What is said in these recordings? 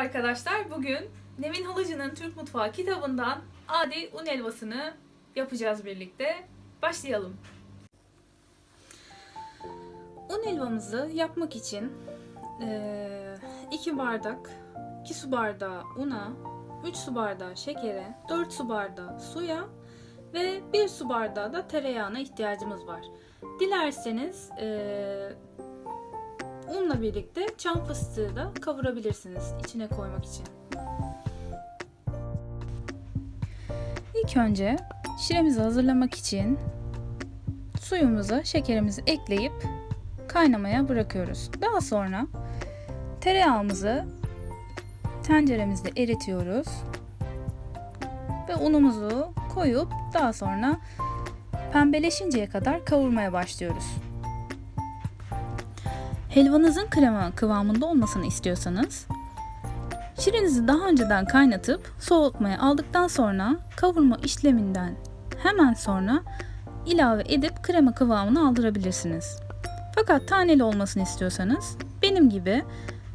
arkadaşlar. Bugün Nevin Halıcı'nın Türk Mutfağı kitabından Adi un helvasını yapacağız birlikte. Başlayalım. Un helvamızı yapmak için 2 bardak, 2 su bardağı una, 3 su bardağı şekere, 4 su bardağı suya ve 1 su bardağı da tereyağına ihtiyacımız var. Dilerseniz unla birlikte çam fıstığı da kavurabilirsiniz içine koymak için. İlk önce şiremizi hazırlamak için suyumuza şekerimizi ekleyip kaynamaya bırakıyoruz. Daha sonra tereyağımızı tenceremizde eritiyoruz ve unumuzu koyup daha sonra pembeleşinceye kadar kavurmaya başlıyoruz. Helvanızın krema kıvamında olmasını istiyorsanız şirinizi daha önceden kaynatıp soğutmaya aldıktan sonra kavurma işleminden hemen sonra ilave edip krema kıvamını aldırabilirsiniz. Fakat taneli olmasını istiyorsanız benim gibi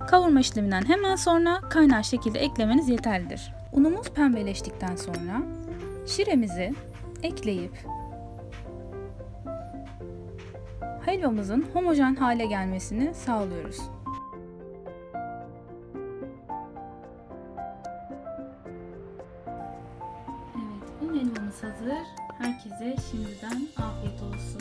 kavurma işleminden hemen sonra kaynar şekilde eklemeniz yeterlidir. Unumuz pembeleştikten sonra şiremizi ekleyip helvamızın homojen hale gelmesini sağlıyoruz. Evet, un helvamız hazır. Herkese şimdiden afiyet olsun.